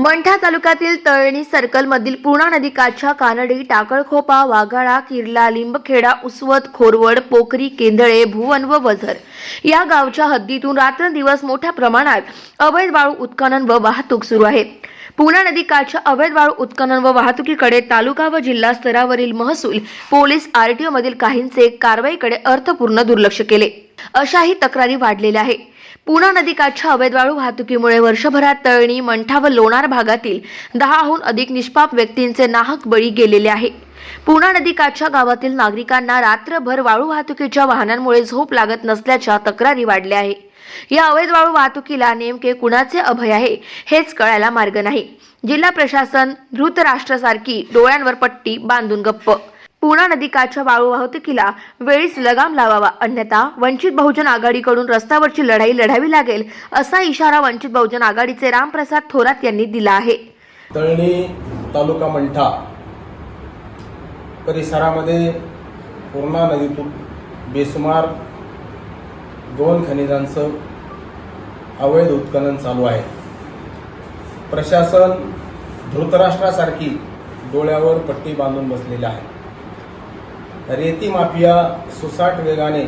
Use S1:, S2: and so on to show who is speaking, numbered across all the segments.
S1: मंठा तालुक्यातील तळणी सर्कलमधील पूर्णा नदीकाठच्या कानडी टाकळखोपा वाघाळा किर्ला लिंबखेडा उसवत खोरवड पोखरी केंदळे भुवन व वझर या गावच्या हद्दीतून रात्रंदिवस मोठ्या प्रमाणात अवैध वाळू उत्खनन व वाहतूक सुरू आहे. पूर्णा नदीकाठच्या अवैध वाळू उत्खनन व वाहतुकीकडे तालुका व जिल्हा स्तरावरील महसूल पोलीस आरटीओ मधील काहींचे कारवाईकडे अर्थपूर्ण दुर्लक्ष केले. अशाही तक्रारी वाढलेल्या आहे पूर्णा नदीकाठच्या अवैध वाळू वाहतुकीमुळे वर्षभरात तळणी मंठा व लोणार भागातील दहाहून अधिक निष्पाप व्यक्तींचे नाहक बळी गेलेले आहे. पूर्णा नदीकाठच्या गावातील नागरिकांना रात्रभर वाळू वाहतुकीच्या वाहनांमुळे झोप लागत नसल्याच्या तक्रारी वाढल्या आहे. या अवैध वाळू वाहतुकीला नेमके कुणाचे अभय आहे हेच कळायला मार्ग नाही. जिल्हा प्रशासन धृतराष्ट्रासारखी डोळ्यांवर पट्टी बांधून गप्प पूर्णा नदीकाठच्या वाळू वाहतुकीला वेळीच लगाम लावावा. अन्यथा वंचित बहुजन आघाडीकडून रस्त्यावरची लढाई लढावी लागेल असा इशारा वंचित बहुजन आघाडीचे रामप्रसाद थोरात यांनी दिला आहे.
S2: तळणी तालुका मंठा परिसरामध्ये पूर्णा नदीतून बेसुमार दोन खनिजांचं अवैध उत्खनन चालू आहे. प्रशासन धृतराष्ट्रासारखी डोळ्यावर पट्टी बांधून बसलेले आहे. रेती माफिया सुसाट वेगाने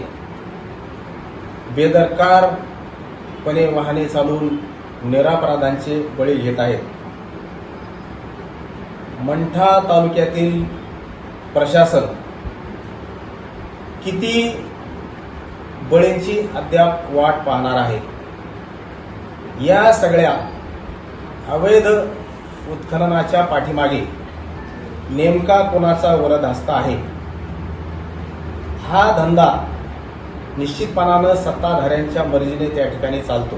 S2: बेदरकारपणे वाहने चालवून निरापराधांचे बळी घेत आहेत. मंठा तालुक्यातील प्रशासन किती बळींची अद्याप वाट पाहणार आहे? या सगळ्या अवैध उत्खननाच्या पाठीमागे नेमका कोणाचा वरद हस्त आहे? हा धंदा निश्चितपणानं सत्ताधाऱ्यांच्या मर्जीने त्या ठिकाणी चालतो.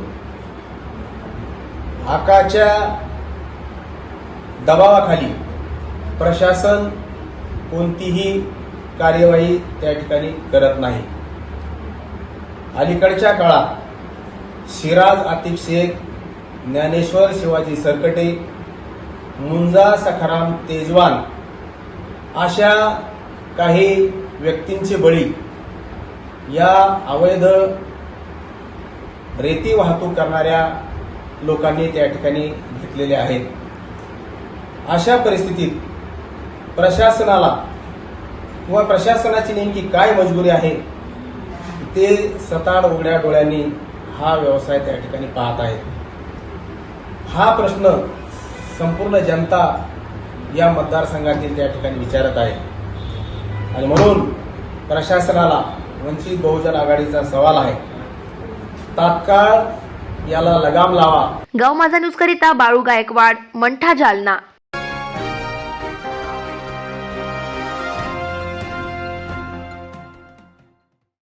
S2: आकाच्या दबावाखाली प्रशासन कोणतीही कार्यवाही त्या ठिकाणी करत नाही. अलीकडच्या काळात सिराज आतिफ शेख ज्ञानेश्वर शिवाजी सरकटे मुंजा सखाराम तेजवान अशा काही व्यक्तींचे बळी या अवैध रेती वाहतूक करणाऱ्या लोकांनी त्या ठिकाणी घेतलेले आहेत. अशा परिस्थितीत प्रशासनाला किंवा प्रशासनाची नेमकी काय मजबुरी आहे ते सताड उघड्या डोळ्यांनी हा व्यवसाय त्या ठिकाणी पाहत आहेत. हा प्रश्न संपूर्ण जनता या मतदारसंघातील त्या ठिकाणी विचारत आहे. आणि म्हणून प्रशासनाला वंचित बहुजन आघाडीचा सवाल आहे. तात्काळ याला लगाम लावा.
S1: गाव माझा न्यूज करिता बाळू गायकवाड मंठा जालना.